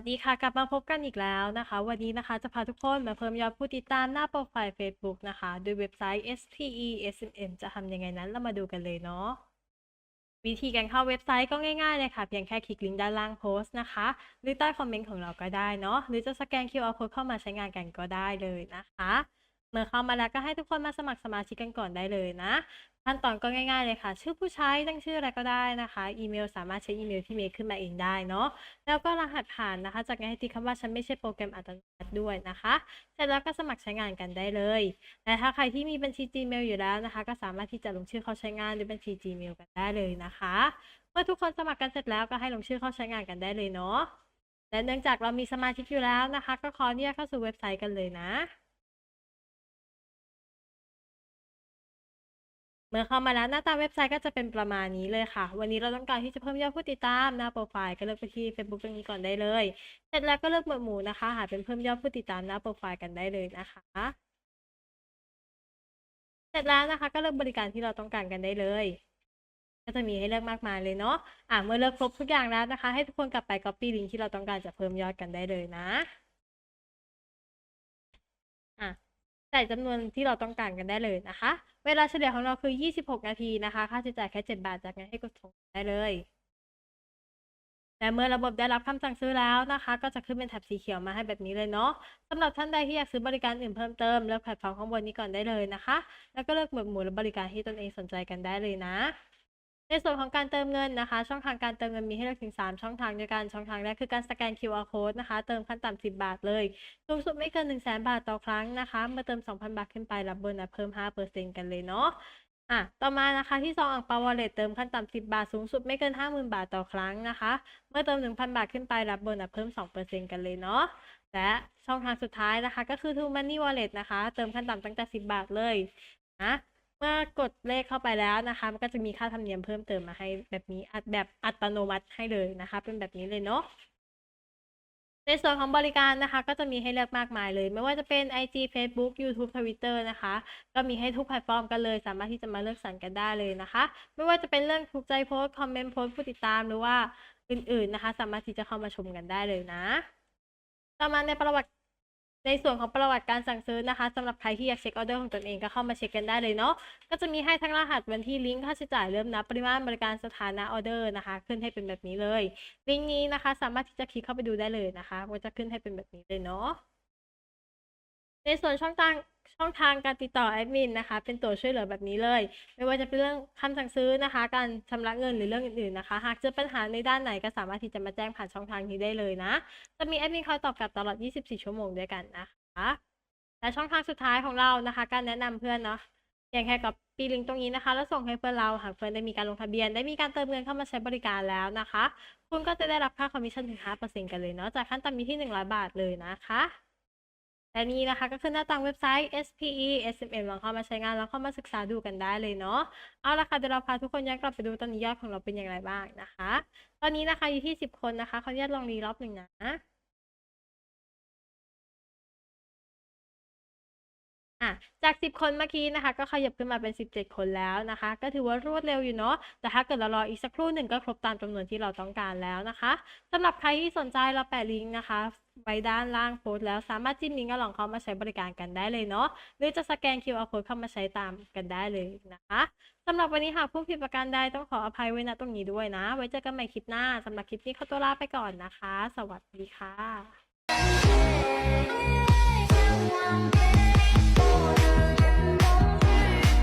สดีค่ะ กลับมาพบกันอีกแล้วนะคะ วันนี้นะคะจะพาทุกคนมาเพิ่มยอดผู้ติดตามหน้าโปรไฟล์ Facebook นะคะ โดยเว็บไซต์ SPE SMM จะทำยังไงนั้นเรามาดูกันเลยเนาะวิธีการเข้าเว็บไซต์ก็ง่ายๆเลยค่ะ เพียงแค่คลิกลิงก์ด้านล่างโพสต์นะคะ หรือใต้คอมเมนต์ของเราก็ได้เนาะหรือจะสแกน QR code เข้ามาใช้งานกันก็ได้เลยนะคะ เมื่อเข้ามาแล้วก็ให้ทุกคนมาสมัครสมาชิกกันก่อนได้เลยนะ ขั้นตอนก็ง่ายๆเลยค่ะ ชื่อผู้ใช้ตั้งชื่ออะไรก็ได้นะคะ อีเมลสามารถใช้อีเมลที่เมย์ขึ้นมาเองได้เนาะแล้วก็รหัสผ่านนะคะ จากนั้นให้ติ๊กคำว่าฉันไม่ใช่โปรแกรมอัตโนมัติด้วยนะคะเสร็จแล้วก็สมัครใช้งานกันได้เลยและถ้าใครที่มีบัญชี Gmail อยู่แล้วนะคะ ก็สามารถที่จะลงชื่อเข้าใช้งานด้วยบัญชี Gmail กันได้เลยนะคะ เมื่อทุกคนสมัครกันเสร็จแล้วก็ให้ลงชื่อเข้าใช้งานกันได้เลยเนาะและเนื่องจากเรามีสมาชิกอยู่แล้วนะคะ ก็ขออนุญาตเข้าสู่เว็บไซต์กันเลยนะ เมื่อเข้ามาแล้วหน้าตาเว็บไซต์ก็จะเป็นประมาณนี้เลยค่ะ วันนี้เราต้องการที่จะเพิ่มยอดผู้ติดตามหน้าโปรไฟล์ก็เลือกไปที่ Facebook ตรงนี้ก่อนได้เลย เสร็จแล้วก็เลือกหมวดหมู่นะคะ หาเป็นเพิ่มยอดผู้ติดตามหน้าโปรไฟล์กันได้เลยนะคะ เสร็จแล้วนะคะ ก็เลือกบริการที่เราต้องการกันได้เลย ก็จะมีให้เลือกมากมายเลยเนาะ อะเมื่อเลือกครบทุกอย่างแล้วนะคะ ให้ทุกคนกลับไป copy ลิงก์ที่เราต้องการจะเพิ่มยอดกันได้เลยนะอะใส่จำนวนที่เราต้องการกันได้เลยนะคะ เวลาเฉลี่ยของเราคือ 26 นาทีนะคะ ค่าใช้จ่ายแค่ 7 บาท จากนั้นให้กดส่งได้เลย แต่เมื่อระบบได้รับคำสั่งซื้อแล้วนะคะ ก็จะขึ้นเป็นแถบสีเขียวมาให้แบบนี้เลยเนาะสำหรับท่านใดที่อยากซื้อบริการอื่นเพิ่มเติมเลือกแพลตฟอร์มข้างบนนี้ก่อนได้เลยนะคะ แล้วก็เลือกหมวดหมู่และบริการที่ตนเองสนใจกันได้เลยนะ ในส่วนของการเติมเงินนะคะ ช่องทางการเติมเงินมีให้เลือกถึง 3 ช่องทางด้วยกันช่องทางแรกคือการสแกน QR code นะคะ เติมขั้นต่ำ10 บาทเลยสูงสุดไม่เกิน 1 0 0 0 0 0บาทต่อครั้งนะคะเมื่อเติม 2,000 บาทขึ้นไปรับโบนัสเพิ่ม 5%กันเลยเนาะอะต่อมานะคะที่ซองอ่างปาวอลเล็ตเติมขั้นต่ำ10 บาทสูงสุดไม่เกิน 50,000 บาทต่อครั้งนะคะ เมื่อเติม 1,000 บาทขึ้นไปรับโบนัสเพิ่ม 2%กันเลยเนาะและช่องทางสุดท้ายนะคะ ก็คือ True Money Wallet นะคะ เติมขั้นต่ำตั้งแต่ 10 บาทเลยนะ เมื่อกดเลขเข้าไปแล้วนะคะ มันก็จะมีค่าธรรมเนียมเพิ่มเติมมาให้แบบนี้แบบอัตโนมัติให้เลยนะคะ เป็นแบบนี้เลยเนาะในส่วนของบริการนะคะก็จะมีให้เลือกมากมายเลย ไม่ว่าจะเป็น IG Facebook YouTube Twitter นะคะ ก็มีให้ทุกแพลตฟอร์มกันเลย สามารถที่จะมาเลือกสรรกันได้เลยนะคะ ไม่ว่าจะเป็นเรื่องถูกใจโพสต์คอมเมนต์โพสต์ผู้ติดตามหรือว่าอื่นๆนะคะ สามารถที่จะเข้ามาชมกันได้เลยนะ ต่อมาในประวัติ ในส่วนของประวัติการสั่งซื้อนะคะสำหรับใครที่อยากเช็คออเดอร์ของตนเองก็เข้ามาเช็คกันได้เลยเนาะก็จะมีให้ทั้งรหัสวันที่ลิงก์ค่าใช้จ่ายเริ่มนับปริมาณบริการสถานะออเดอร์นะคะ ขึ้นให้เป็นแบบนี้เลย ลิงก์นี้นะคะ สามารถที่จะคลิกเข้าไปดูได้เลยนะคะมันจะขึ้นให้เป็นแบบนี้เลยเนาะในส่วนช่องทาง ช่องทางการติดต่อแอดมินนะคะ เป็นตัวช่วยเหลือแบบนี้เลย ไม่ว่าจะเป็นเรื่องคำสั่งซื้อนะคะ การชำระเงินหรือเรื่องอื่นๆนะคะ หากเจอปัญหาในด้านไหนก็สามารถที่จะมาแจ้งผ่านช่องทางนี้ได้เลยนะ จะมีแอดมินคอยตอบกลับตลอด 24 ชั่วโมงด้วยกันนะคะและช่องทางสุดท้ายของเรานะคะ การแนะนำเพื่อนเนาะเพียงแค่กับปีลิงตรงนี้นะคะ แล้วส่งให้เพื่อนเราหากเพื่อนได้มีการลงทะเบียน ได้มีการเติมเงินเข้ามาใช้บริการแล้วนะคะ คุณก็จะได้รับค่าคอมมิชชั่นถึง5%กันเลยเนาะจากขั้นต่ำมีที่ 100 บาทเลยนะคะ และนี่นะคะก็คือหน้าต่างเว็บไซต์ SPE SMM ลองเข้ามาใช้งานลองเข้ามาศึกษาดูกันได้เลยเนาะ เอาละค่ะเดี๋ยวเราพาทุกคนย้อนกลับไปดูตอนนี้ยอดของเราเป็นอย่างไรบ้างนะคะ ตอนนี้นะคะอยู่ที่ 10 คนนะคะขออนุญาตลองรีล็อบหนึ่งนะ อะจาก 10 คนเมื่อกี้นะคะ ก็ขยับขึ้นมาเป็น 17 คนแล้วนะคะ ก็ถือว่ารวดเร็วอยู่เนาะแต่ถ้าเกิดเรารออีกสักครู่หนึ่งก็ครบตามจำนวนที่เราต้องการแล้วนะคะสำหรับใครที่สนใจเราแปะลิงก์นะคะไว้ด้านล่างโพสต์แล้วสามารถจิ้มลิงก์ก็ลองเข้ามาใช้บริการกันได้เลยเนาะหรือจะสแกน QR code เข้ามาใช้ตามกันได้เลยนะคะสำหรับวันนี้หากผู้ผิดประการใดต้องขออภัยไว้ณตรงนี้ด้วยนะ ไว้เจอกันใหม่คลิปหน้าสำหรับคลิปนี้ขอตัวลาไปก่อนนะคะ สวัสดีค่ะ border.